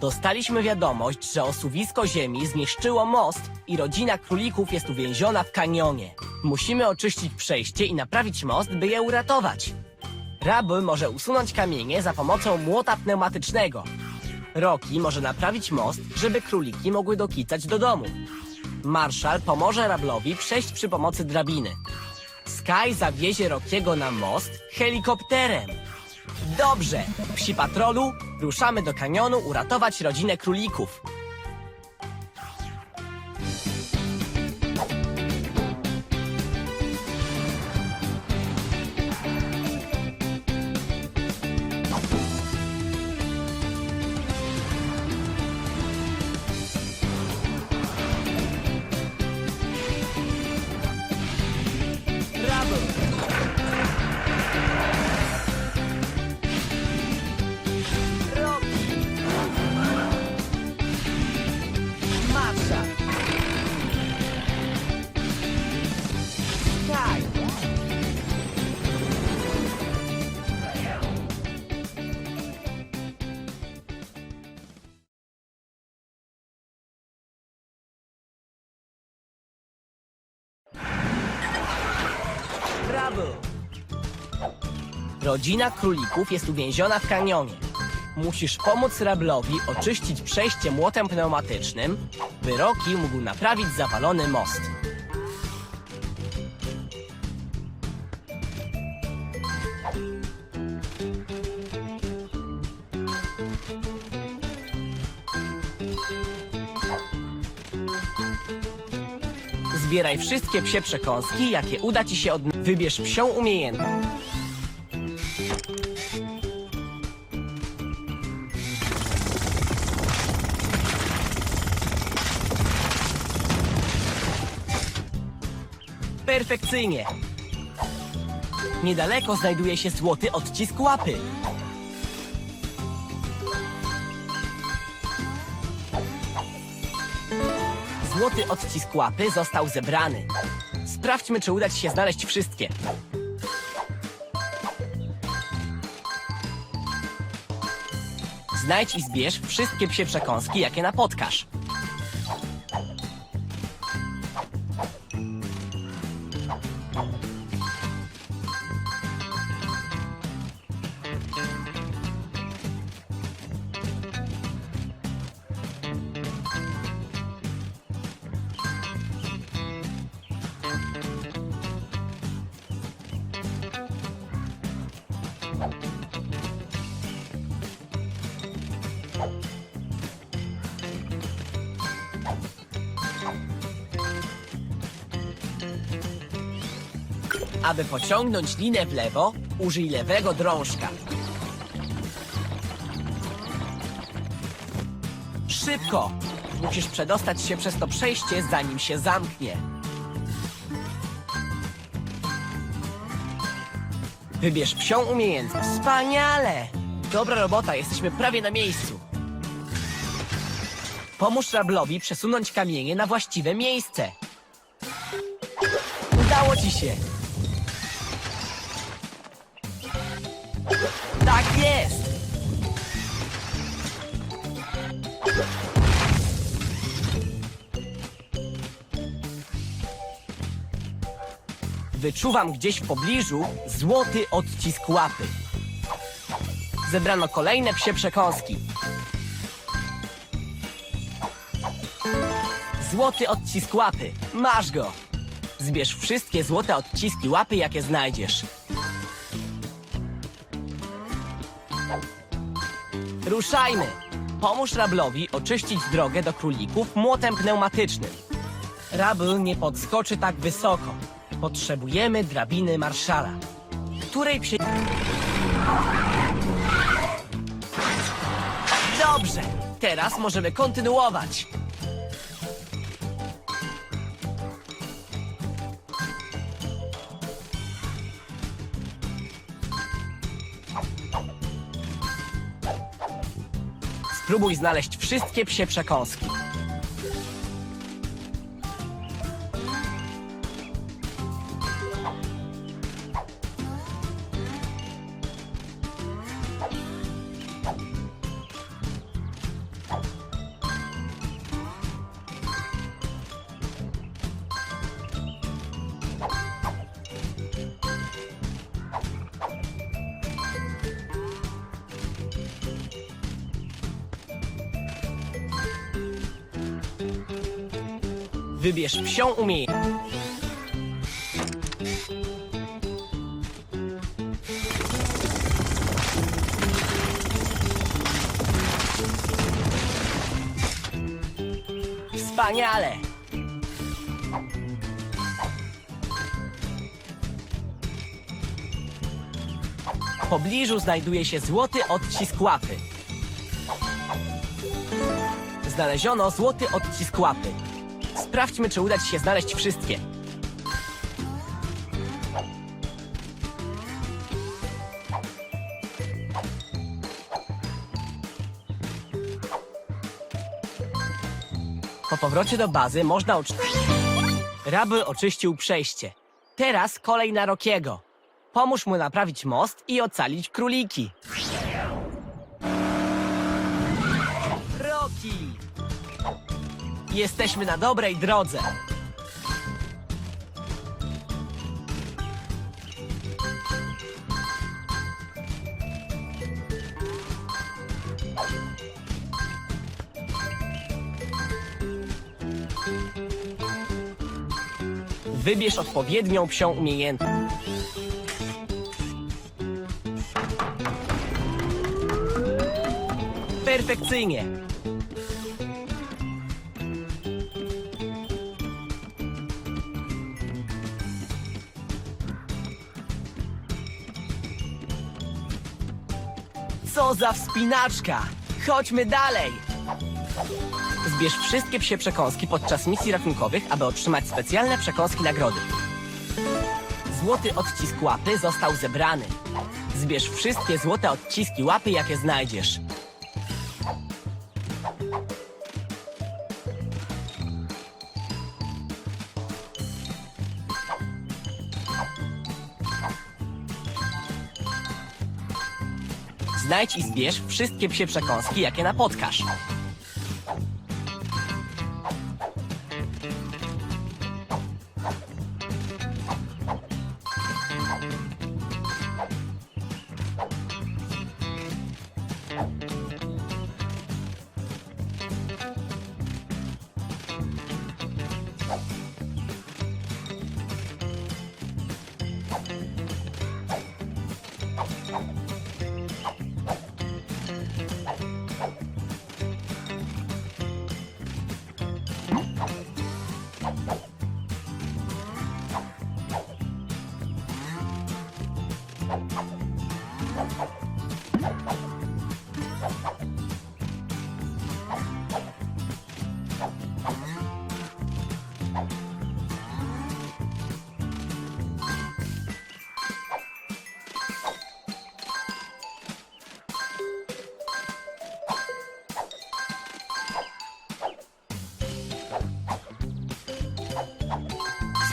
Dostaliśmy wiadomość, że osuwisko ziemi zniszczyło most i rodzina królików jest uwięziona w kanionie. Musimy oczyścić przejście i naprawić most, by je uratować. Rabel może usunąć kamienie za pomocą młota pneumatycznego. Rocky może naprawić most, żeby króliki mogły dokitać do domu. Marshall pomoże Rablowi przejść przy pomocy drabiny. Sky zawiezie Rockiego na most helikopterem. Dobrze, psi patrolu, ruszamy do kanionu uratować rodzinę królików. Rodzina królików jest uwięziona w kanionie. Musisz pomóc Rablowi oczyścić przejście młotem pneumatycznym, by Rocky mógł naprawić zawalony most. Zbieraj wszystkie psie przekąski, jakie uda ci się od... Wybierz psią umiejętność. Perfekcyjnie. Niedaleko znajduje się złoty odcisk łapy. Złoty odcisk łapy został zebrany. Sprawdźmy, czy uda ci się znaleźć wszystkie. Znajdź i zbierz wszystkie psie przekąski, jakie napotkasz. Aby pociągnąć linę w lewo, użyj lewego drążka. Szybko! Musisz przedostać się przez to przejście, zanim się zamknie. Wybierz psią umiejętność. Wspaniale! Dobra robota, jesteśmy prawie na miejscu. Pomóż Rablowi przesunąć kamienie na właściwe miejsce. Udało ci się! Tak jest! Wyczuwam gdzieś w pobliżu złoty odcisk łapy. Zebrano kolejne psie przekąski. Złoty odcisk łapy. Masz go! Zbierz wszystkie złote odciski łapy, jakie znajdziesz. Ruszajmy! Pomóż Rablowi oczyścić drogę do królików młotem pneumatycznym. Rabl nie podskoczy tak wysoko. Potrzebujemy drabiny Marszala, której przy... Dobrze! Teraz możemy kontynuować. Spróbuj znaleźć wszystkie psie przekąski. Wybierz psią umiejętność. Wspaniale! W pobliżu znajduje się złoty odcisk łapy. Znaleziono złoty odcisk łapy. Sprawdźmy, czy uda ci się znaleźć wszystkie. Po powrocie do bazy można oczyścić. Rabel oczyścił przejście. Teraz kolej na Rokiego. Pomóż mu naprawić most i ocalić króliki. Jesteśmy na dobrej drodze. Wybierz odpowiednią psią umiejętność. Perfekcyjnie. Co za wspinaczka! Chodźmy dalej! Zbierz wszystkie psie przekąski podczas misji ratunkowych, aby otrzymać specjalne przekąski nagrody. Złoty odcisk łapy został zebrany. Zbierz wszystkie złote odciski łapy, jakie znajdziesz. Znajdź i zbierz wszystkie psie przekąski, jakie napotkasz.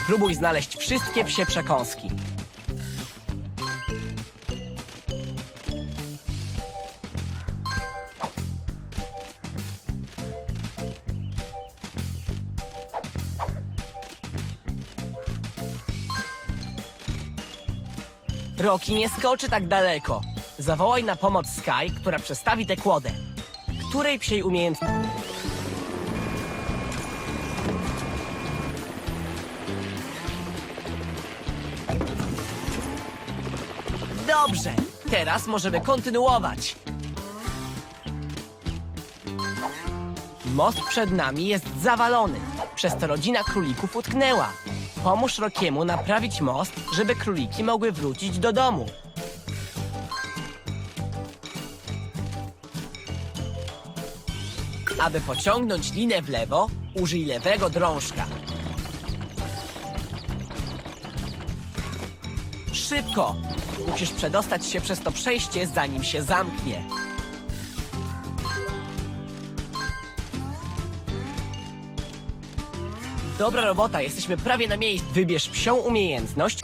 Spróbuj znaleźć wszystkie psie przekąski. Roki nie skoczy tak daleko. Zawołaj na pomoc Sky, która przestawi tę kłodę. Której psiej umiejętności... Dobrze, teraz możemy kontynuować. Most przed nami jest zawalony, przez to rodzina królików utknęła. Pomóż Rokiemu naprawić most, żeby króliki mogły wrócić do domu. Aby pociągnąć linę w lewo, użyj lewego drążka. Szybko! Musisz przedostać się przez to przejście, zanim się zamknie. Dobra robota, jesteśmy prawie na miejscu. Wybierz psią umiejętność.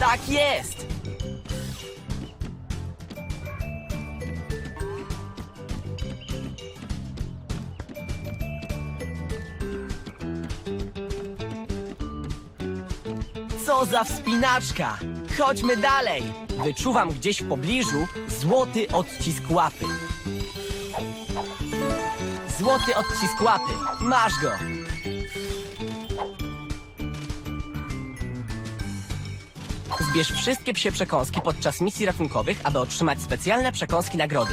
Tak jest! Co za wspinaczka! Chodźmy dalej! Wyczuwam gdzieś w pobliżu złoty odcisk łapy. Złoty odcisk łapy. Masz go! Zbierz wszystkie psie przekąski podczas misji ratunkowych, aby otrzymać specjalne przekąski nagrody.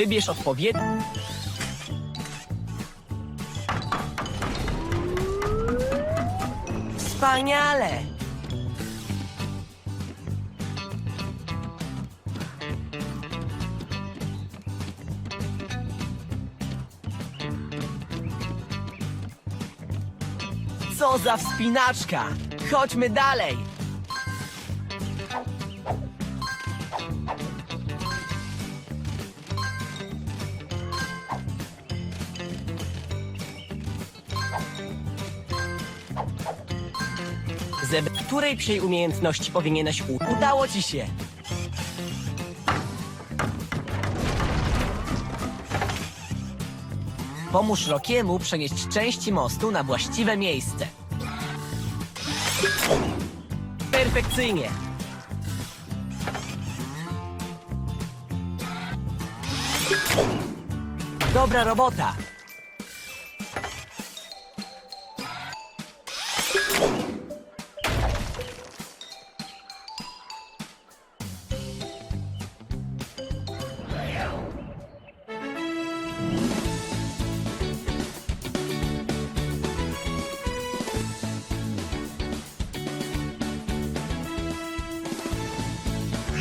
Wybierz odpowiedni. Wspaniale! Co za wspinaczka! Chodźmy dalej! Której psiej umiejętności powinieneś u... Udało ci się! Pomóż Rokiemu przenieść części mostu na właściwe miejsce. Perfekcyjnie! Dobra robota!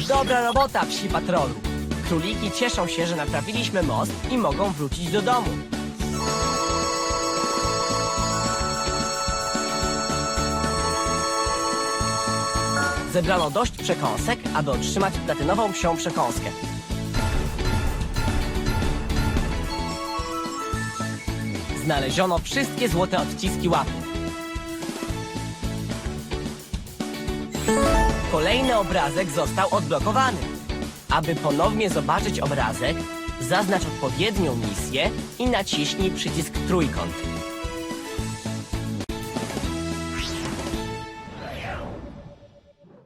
Dobra robota, psi patrolu. Króliki cieszą się, że naprawiliśmy most i mogą wrócić do domu. Zebrano dość przekąsek, aby otrzymać platynową psią przekąskę. Znaleziono wszystkie złote odciski łapy. Kolejny obrazek został odblokowany. Aby ponownie zobaczyć obrazek, zaznacz odpowiednią misję i naciśnij przycisk trójkąt.